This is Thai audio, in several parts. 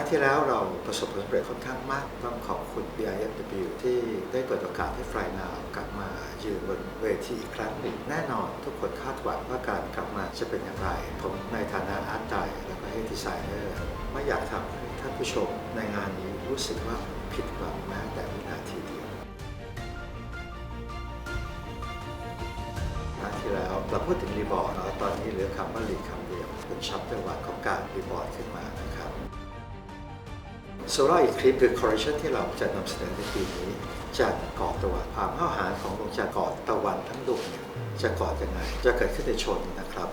รั้งที่แล้วเราประสบผลสำเร็จค่อนข้างมาก ต้องขอบคุณ BIFW ที่ได้เปิดโอกาสให้ฟรายนาวกลับมายืนบนเวทีอีกครั้งหนึ่งแน่นอนทุกคนคาดหวังว่าการกลับมาจะเป็นอย่างไร ผมในฐานะอาร์ตไดและก็เฮดดีไซเนอร์ไม่อยากทำให้ท่านผู้ชมในงานนี้รู้สึกว่าผิดหวังแม้แต่วินาทีเดียวครั้งที่แล้วเราพูดถึงรีบอร์ดตอนนี้เหลือคำว่ารีคำเดียวเป็นชัปเตอร์วันของการรีบอร์ดขึ้นมานะครับ โซลาร์อีคลิปหรือ correction ที่เราจะนำเสนอในปีนี้ จะก่อตัวความห้าวหาญของดวงจันทร์ก่อตะวันทั้งดวงเนี่ยจะก่อยังไง จะเกิดขึ้นในชนนะครับ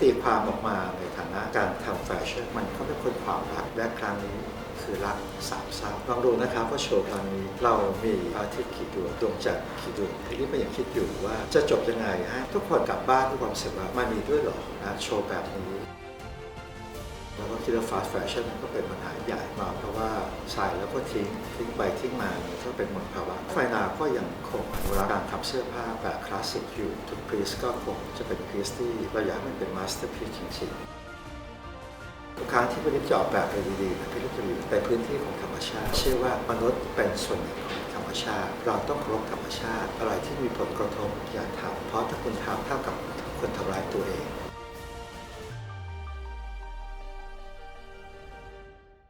ตีความออกมาในฐานะการทำแฟชั่นมันก็เป็นคนความรักและครั้งนี้คือรักสามเศร้าลองดูนะครับว่าโชว์ครั้งนี้เรามีพระอาทิตย์กี่ดวงดวงจันทร์กี่ดวงทีนี้ก็ยังคิดอยู่ว่าจะจบยังไงฮะทุกคนกลับบ้านด้วยความรู้สึกว่ามันมีด้วยหรอนะโชว์แบบนี้ แล้วก็คิดว่าฟาสต์แฟชั่นก็เป็นปัญหาใหญ่มากเพราะว่าใส่แล้วก็ทิ้งทิ้งไปทิ้งมาเนี่ยก็เป็นมลภาวะไฟนาก็ยังคงอนุรักษ์การทำเสื้อผ้าแบบคลาสสิกอยู่ทุกพีซก็คงจะเป็นพีซที่เราอยากมันเป็นมาสเตอร์พีซจริงๆทุกครั้งที่พิลิปจะออกแบบอะไรดีๆพิลิปจะอยู่ในพื้นที่ของธรรมชาติ เชื่อว่ามนุษย์เป็นส่วนหนึ่งของธรรมชาติ เราต้องเคารพธรรมชาติ อะไรที่มีผลกระทบอย่าทำเพราะถ้าคุณทำเท่ากับคุณทำร้ายตัวเอง